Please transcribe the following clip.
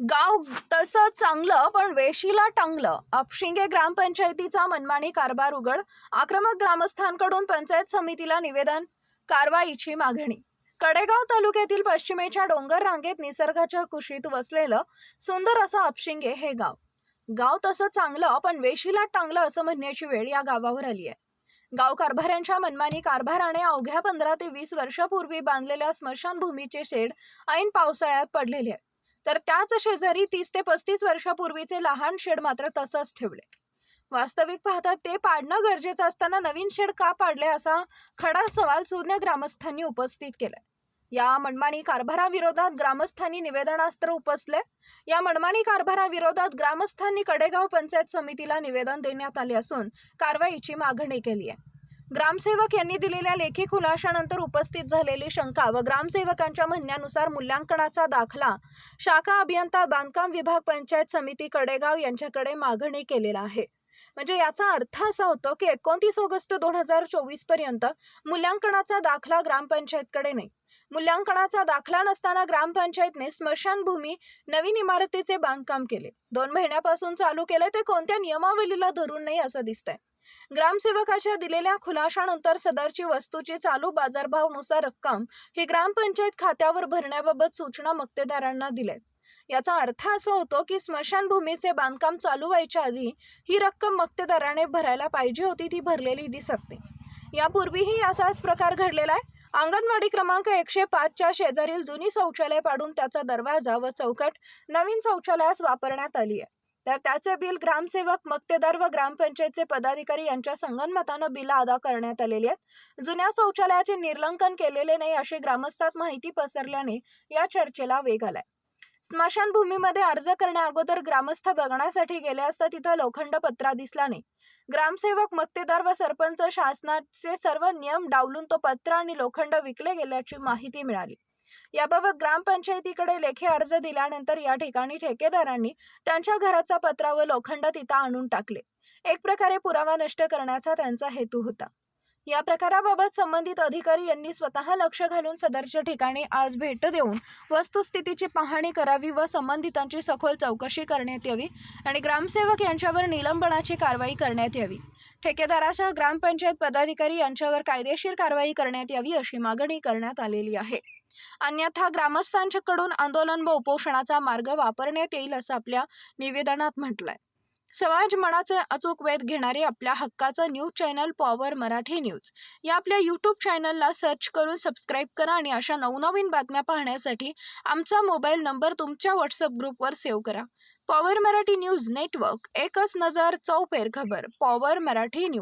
गाव तसं चांगलं पण वेशीला टांगलं. अपशिंगे ग्रामपंचायतीचा मनमानी कारभार उघड आक्रमक ग्रामस्थांकडून पंचायत समितीला निवेदन कारवाईची मागणी. कडेगाव तालुक्यातील पश्चिमेच्या डोंगर रांगेत निसर्गाच्या कुशीत वसलेलं सुंदर असं अपशिंगे हे गाव. गाव तसं चांगलं पण वेशीला टांगलं असं म्हणण्याची वेळ या गावावर आली आहे. गाव कारभाऱ्यांच्या मनमानी कारभाराने अवघ्या पंधरा ते वीस वर्षापूर्वी बांधलेल्या स्मशानभूमीचे शेड ऐन पावसाळ्यात पडलेले आहे तर त्याच शेजारी तीस ते पस्तीस वर्षापूर्वीचे लहान शेड मात्र तसंच ठेवले. वास्तविक पाहता ते पाडणं गरजेचं असताना नवीन शेड का पाडले असा खडा सवाल सुज्ञ ग्रामस्थांनी उपस्थित केलाय. या मनमानी कारभाराविरोधात ग्रामस्थांनी निवेदनास्त्र उपसले. या मनमानी कारभाराविरोधात ग्रामस्थांनी कडेगाव पंचायत समितीला निवेदन देण्यात आले असून कारवाईची मागणी केली आहे. ग्रामसेवक यांनी दिलेल्या लेखी खुलाशानंतर उपस्थित झालेली शंका व ग्रामसेवकांच्या म्हणण्यानुसार मूल्यांकनाचा दाखला शाखा अभियंता बांधकाम विभाग पंचायत समिती कडेगाव यांच्याकडे मागणी केलेला आहे. म्हणजे याचा अर्थ असा होतो की एकोणतीस ऑगस्ट दोन हजार चोवीसपर्यंत मूल्यांकनाचा दाखला ग्रामपंचायतकडे नाही. मूल्यांकनाचा दाखला नसताना ग्रामपंचायतने स्मशानभूमी नवीन इमारतीचे बांधकाम केले. दोन महिन्यापासून चालू केले ते कोणत्या नियमावलीला धरून नाही असं दिसतंय. ग्रामसेवकाच्या दिलेल्या खुलाशानंतर सदरची वस्तूची चालू बाजारभावानुसार रक्कम ही ग्रामपंचायत खात्यावर भरण्याबाबत सूचना मक्तेदारांना दिल्या याचा अर्थ असा होतो की स्मशानभूमीचे बांधकाम चालू व्हायच्या आधी ही रक्कम मक्तेदाराने भरायला पाहिजे होती ती भरलेली दिसत नाही. यापूर्वीही असाच प्रकार घडलेला आहे? अंगणवाडी क्रमांक एकशे पाचच्या शेजारील जुनी शौचालय पाडून त्याचा दरवाजा व चौकट नवीन शौचालयास वापरण्यात आली आहे. तर त्याचे बिल ग्रामसेवक मक्तेदार व ग्रामपंचायतचे पदाधिकारी यांच्या संगनमतानं बिल अदा करण्यात आलेली आहेत. जुन्या शौचालयाचे निर्लंकन केलेले नाही अशी ग्रामस्थात माहिती पसरल्याने या चर्चेला वेग आलाय. स्मशानभूमीमध्ये अर्ज करण्या अगोदर ग्रामस्थ बघण्यासाठी गेले असता तिथं लोखंड पत्रा दिसला नाही. ग्रामसेवक मक्तेदार व सरपंच शासनाचे सर्व नियम डावलून तो पत्र आणि लोखंड विकले गेल्याची माहिती मिळाली. याबाबत ग्रामपंचायतीकडे लेखी अर्ज दिल्यानंतर या ठिकाणी ठेकेदारांनी त्यांच्या घराचा पत्रा व लोखंड तिथं आणून टाकले. एक प्रकारे पुरावा नष्ट करण्याचा त्यांचा हेतू होता. या प्रकाराबाबत संबंधित अधिकारी यांनी स्वतः लक्ष घालून सदरच्या ठिकाणी आज भेट देऊन वस्तुस्थितीची पाहणी करावी व संबंधितांची सखोल चौकशी करण्यात यावी आणि ग्रामसेवक यांच्यावर निलंबनाची कारवाई करण्यात यावी. ठेकेदारासह ग्रामपंचायत पदाधिकारी यांच्यावर कायदेशीर कारवाई करण्यात यावी अशी मागणी करण्यात आलेली आहे. अन्यथा ग्रामस्थांच्याकडून आंदोलन व उपोषणाचा मार्ग वापरण्यात येईल असं आपल्या निवेदनात म्हटलंय. समाज मनाचे अचूक वेध घेणारे आपल्या हक्काचं news channel power Marathi news. या आपल्या यूट्यूब चॅनलला सर्च करून सबस्क्राईब करा आणि अशा नवनवीन बातम्या पाहण्यासाठी आमचा मोबाईल नंबर तुमच्या व्हॉट्सअप ग्रुपवर सेव्ह करा. पॉवर मराठी न्यूज नेटवर्क एकच नजर चौपेर खबर पॉवर मराठी न्यूज.